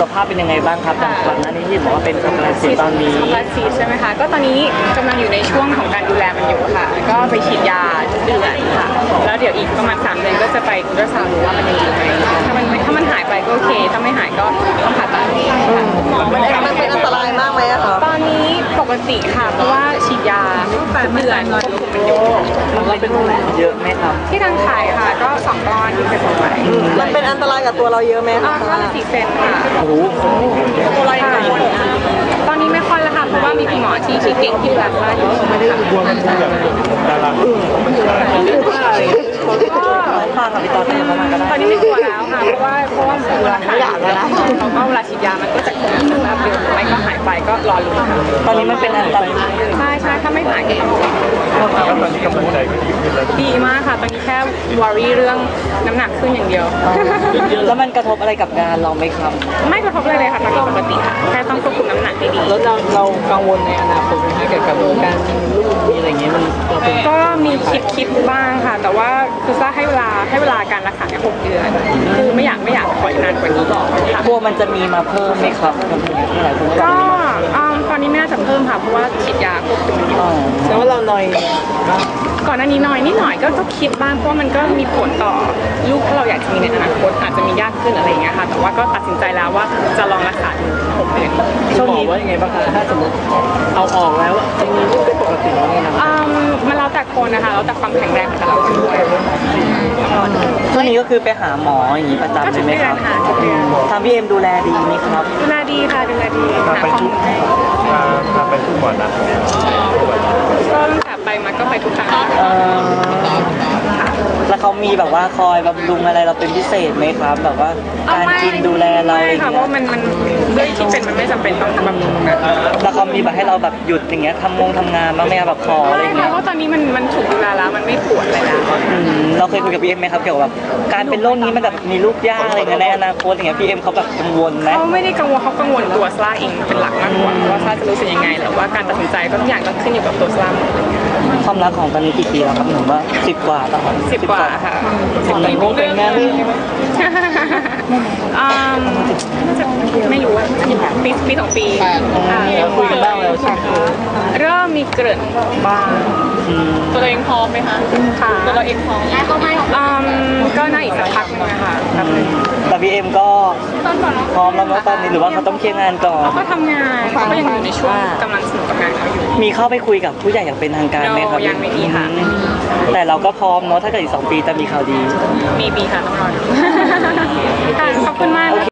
ขภาพเป็นยังไงบ้างครับอย่างก่อนหน้านี้ที่บอกว่าเป็นช็อกโกแลตซีดตอนนี้ช็อกโกแลตซีดใช่ไหมคะก็ตอนนี้กำลังอยู่ในช่วงของการดูแลมันอยู่ค่ะก็ไปฉีดยาทุกเดือนค่ะ แล้วเดี๋ยวอีกประมาณ3เดือนก็จะไปอุลตราซาวด์ดูว่ามันยังอยู่ไหมถ้ามันถ้ามันหายไปก็โอเค ถ้าไม่หายก็ต้องผ่าตัดค่ะมันมันเป็นอันตรายมากไหมอะคะตอนนี้ปกติค่ะเพราะว่า ฉีดยาทุกเดือนควบคุมมันอยู่มันก็เป็นเยอะไหมครับ ที่ทางขายค่ะ ก็สองก้อนที่เคยส่งไปมันเป็นอันตรายกับตัวเราเยอะไหมอ่าคะก้อนละสี่เซนค่ะโอ้โหตัวเรายังกังวลตอนนี้ไม่ค่อยแล้วค่ะเพราะว่ามีคุณหมอที่ที่เก่งที่ดูแลบ้านอยู่ค่ะกลัวมันจะแบบดาราก็ฟังกับพี่ตอนนี้เข้ามาก็ได้ตอนนี้ไม่กลัวแล้วค่ะเพราะว่าเพราะว่าเวลาขายแล้วเขาก็เวลาฉีดยามันก็จะคงสภาพเดิมไม่ก็หายไปก็รอลุ้นค่ะตอนนี้มันเป็นอันตรายใช่ใช่ถ้าไม่หายก็ต้องรอแล้วตอนนี้กำลังใจก็ดีขึ้นแล้วดีมากค่ะ ตอนนี้แค่วอรี่เรื่องน้ำหนักขึ้นอย่างเดียว แล้วมันกระทบอะไรกับงานเราไหมครับ ไม่กระทบอะไรเลยค่ะตอนนี้ปกติค่ะแค่ต้องควบคุมน้ำหนักให้ดีแล้วเราเรากังวลในอนาคตไหมเกี่ยวกับการมีลูกมีอะไรอย่างเงี้ยมันเราเป็นก็มีคิดคิดบ้างค่ะ แต่ว่าคือซ่าให้เวลาให้เวลาการรักษาแค่หกเดือน คือไม่อยาก ลัวมันจะมีมาเพิ่มไหมครับกับที่หลายคนก็ก็อืมตอนนี้ไม่น่าจะเพิ่มค่ะ เพราะว่าฉีดยาควบคุมมันอยู่อ๋อแล้วว่าเราหน่อยก่อนหน้านี้หน่อยนิดหน่อยก็ก็คิดบ้างเพราะว่ามันก็มีผลต่อลูกที่เราอยากจะมีในอนาคตอาจจะมียากขึ้นอะไรอย่างเงี้ยค่ะ แต่ว่าก็ตัดสินใจแล้วว่าจะลองรักษาถึงหกเดือนช่วงนี้ว่ายังไงบ้างคะถ้าสมมติเอาออกแล้วจะมีลูกเป็นปกติแล้วไงนะ อืมมันแล้วแต่คนนะคะแล้วแต่ความแข็งแรงของแต่ละคนด้วยช่ วงนี้ก็คือไปหาหมออย่างนี้ประก็จำทุใช่กไหมเดืคอรันบค่ะทุกเดือน ทางพี่เอ็มดูแลดีไหมครับ ดูแลดีค่ะดูแลดีพาหาไปข้อทุมูกลให้พาพาไปทุกหมอนะก็ตั้งแต่ไปมาก็ไปทุกครั้งเอ่อแล้วเขามีแบบว่าคอยบำรุงอะไรเราเป็นพิเศษไหมครับ แบบว่าการกินดูแลเราอะไรไม่อย่างค่ะเพเงี้ราะยมันมันด้วยที่เป็นมันไม่จำเป็นต้องบำรุงนะแล้วเขามีแบบให้เราแบบหยุดอย่างเงี้ยทำงงทำงานบ้างไหมครับแบบขออะไรไม่อย่างค่ะเงี้ยเพราะตอนนี้มันมันถูกดูแลแล้วมันไม่ปวดอะไรแล้วอืม เราเคยคุยกับพี่เอ็มไหมครับเกี่ยวกับแบบการเป็นโรคนี้มันแบบมีลูกยากอะไรเงี้ยในอนาคตอย่างเงี้ยพี่เอ็มเขาแบบกังวลไหมเขาไม่ได้กังวลเขากังวลตัวซาร่าเองเป็นหลักมากกว่าว่าซาร่าจะรู้สึกยังไงหรือว่าการตัดสินใจก็ทุกอย่างก็ขึ้นอยู่กับตัวซาร่าหมดเลยความรักของตอนนี้กี่ปีแล้วครับหนูว่าสิบกว่าแล้วครับสิบกว่าค่ะสิบแต่งงแต่งงานอืมน่าจะไม่รู้ว่าปีปีสองปีค่ะแล้วคุยกันบ้างแล้วใช่ไห มเริ่มมีเกริ่นบ้างอืมตัวเราเองพร้อมไหมคะค่ะตัวเราเองพร้อมเขาไม่อืมก็น่าอีกสักพักหนึงนะคะแป๊บนึงแต่พี่เอ็มก็พร้อมแล้วเนอะตอนนี้หรือว่าเขาต้องเคลียร์งานก่อน เขาทำงานเขาก็ยังอยู่ในช่วงกำลังสนุกกับงานเขาอยู่ มีเข้าไปคุยกับผู้ใหญ่อย่างเป็นทางการไหมครับ No ยังไม่มีค่ะไม่มีแต่เราก็พร้อมเนาะถ้าเกิดอีกสองปีจะมีข่าวดี มีปีค่ะต้องรอดู ค่ะขอบคุณมากนะคะ